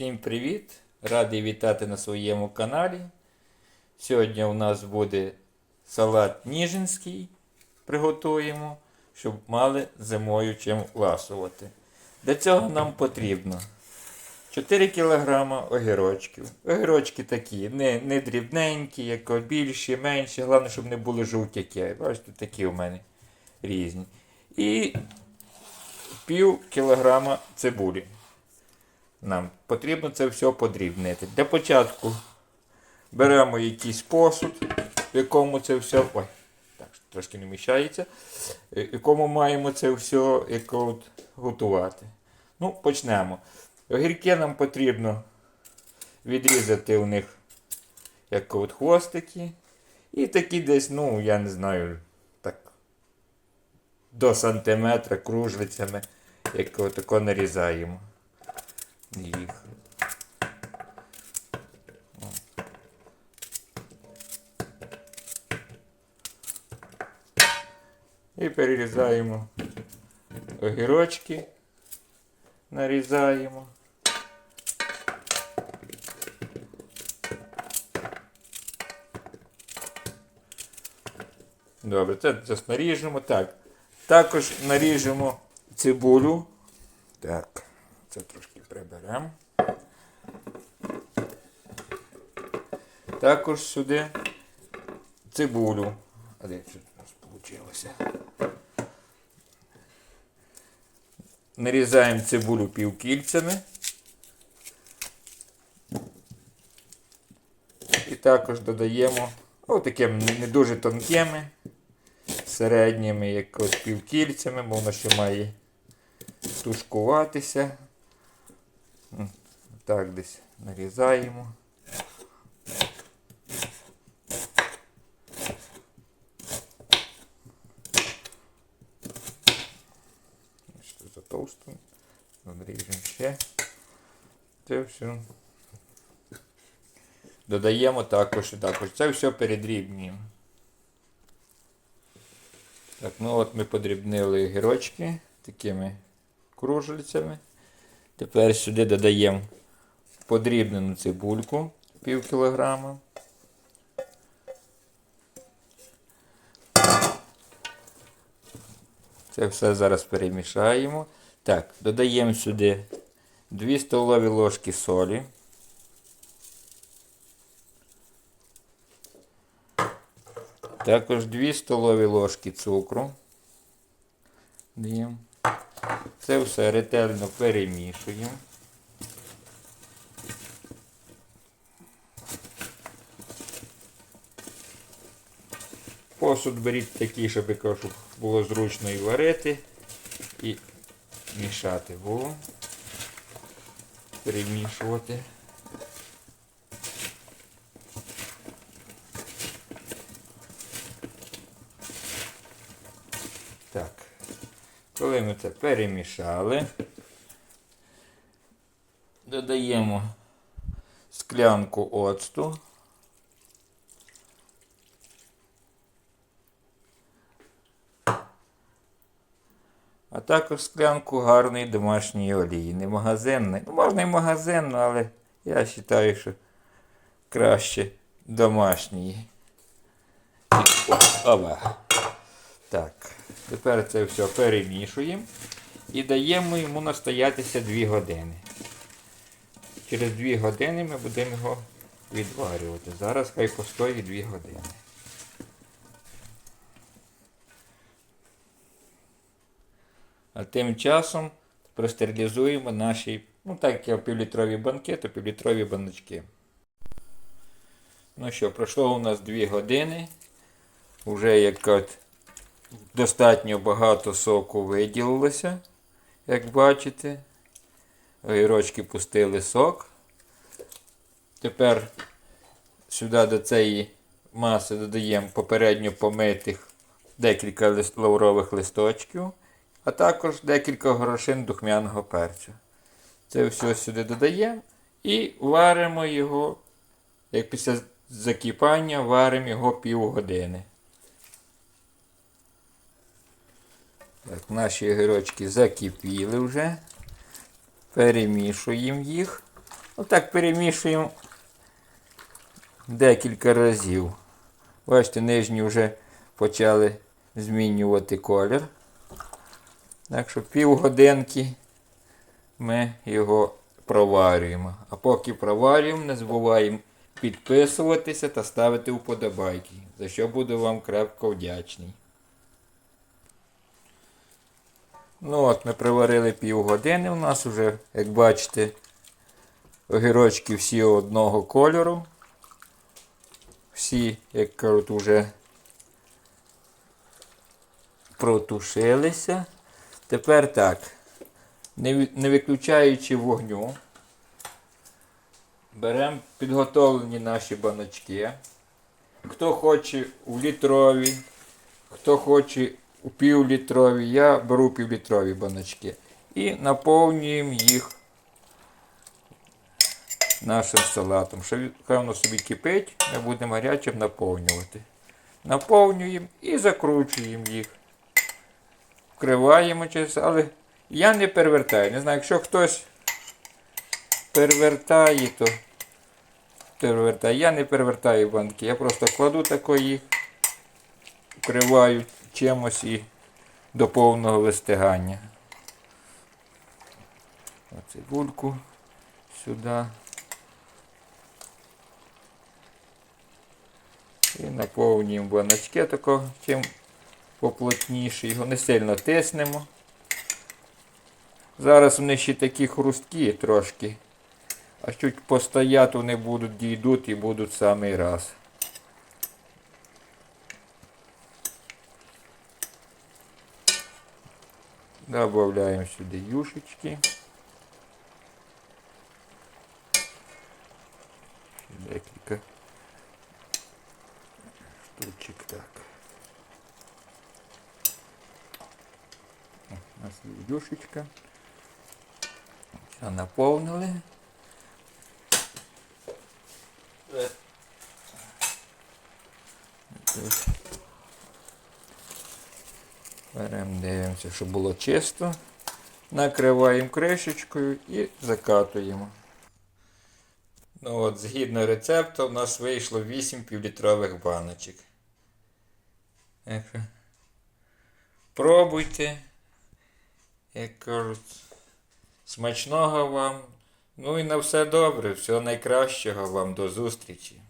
Всім привіт! Радий вітати на своєму каналі. Сьогодні у нас буде салат ніжинський. Приготуємо, щоб мали зимою чим ласувати. Для цього нам потрібно 4 кг огірочків. Огірочки такі, не, не дрібненькі, як більші, менші. Головне, щоб не були жовтяки. Бачите, такі у мене різні. І пів кілограма цибулі. Нам потрібно це все подрібнити. Для початку беремо якийсь посуд, в якому це все. Ой, так, трошки не вміщається. В якому маємо це все готувати. Ну, почнемо. Огірки нам потрібно відрізати у них як от хвостики. І такі десь, ну, я не знаю, так, до сантиметра кружницями, як отако нарізаємо їх. І перерізаємо огірочки, нарізаємо. Добре, це зараз наріжемо. Так. Також наріжемо цибулю. Так, це трошки приберемо. Також сюди цибулю. А де це у нас вийшло? Нарізаємо цибулю півкільцями. І також додаємо ну, такими не дуже тонкими, середніми, як півкільцями, бо воно ще має тушкуватися. Так десь нарізаємо. Що за товсто. Надріжемо ще. Це все. Додаємо також і також. Це все передрібнюємо. Так, ну от ми подрібнили гірочки такими кружельцями. Тепер сюди додаємо подрібнену цибульку пів кілограма. Це все зараз перемішаємо. Так, додаємо сюди 2 столові ложки солі. Також 2 столові ложки цукру. Даємо. Це все ретельно перемішуємо. Посуд беріть такий, щоб, було зручно і варити, і мішати було. Перемішувати. Так. Коли ми це перемішали, додаємо склянку оцту. А також склянку гарної домашньої олії. Не магазинної. Ну, можна і магазинну, але я вважаю, що краще домашньої. І- о, Ова. Так, тепер це все перемішуємо і даємо йому настоятися 2 години. Через 2 години ми будемо його відварювати. Зараз хай постоїть 2 години. А тим часом простерилізуємо наші, ну так як півлітрові банки, то півлітрові баночки. Ну що, пройшло у нас 2 години. Уже як от достатньо багато соку виділилося, як бачите. Огірочки пустили сок. Тепер сюди до цієї маси додаємо попередньо помитих декілька лист, лаврових листочків, а також декілька горошин духмяного перцю. Це все сюди додаємо і варимо його, як після закипання, варимо його півгодини. Так, наші огірочки закипіли вже. Перемішуємо їх. Отак перемішуємо декілька разів. Бачите, нижні вже почали змінювати колір. Так що півгодинки ми його проварюємо. А поки проварюємо, не забуваємо підписуватися та ставити вподобайки, за що буду вам крепко вдячний. Ну от, ми проварили півгодини. У нас вже, як бачите, огірочки всі одного кольору. Всі, як кажуть, вже протушилися. Тепер так, не, виключаючи вогню, беремо підготовлені наші баночки. Хто хоче у літрові, хто хоче півлітрові, я беру півлітрові баночки. І наповнюємо їх нашим салатом. Що воно собі кипить, ми будемо гарячим наповнювати. Наповнюємо і закручуємо їх. Вкриваємо через, але я не перевертаю. Не знаю, якщо хтось перевертає, то перевертає. Я не перевертаю банки. Я просто кладу такої, вкриваю чимось і до повного вистигання. Цибульку сюди. І наповнюємо баночки тако, чим поплотніше. Його не сильно тиснемо. Зараз вони ще такі хрусткі трошки. А чуть постоять вони будуть дійдуть і будуть самий раз. Добавляємо сюди юшечки. Декілька штучок так. О, У нас є юшечка. Все наповнили. Е. Беремо, дивимося, щоб було чисто. Накриваємо кришечкою і закатуємо. Ну от, згідно рецепту, у нас вийшло 8 півлітрових баночок. Пробуйте. Як кажуть, смачного вам. Ну і на все добре. Всього найкращого вам до зустрічі.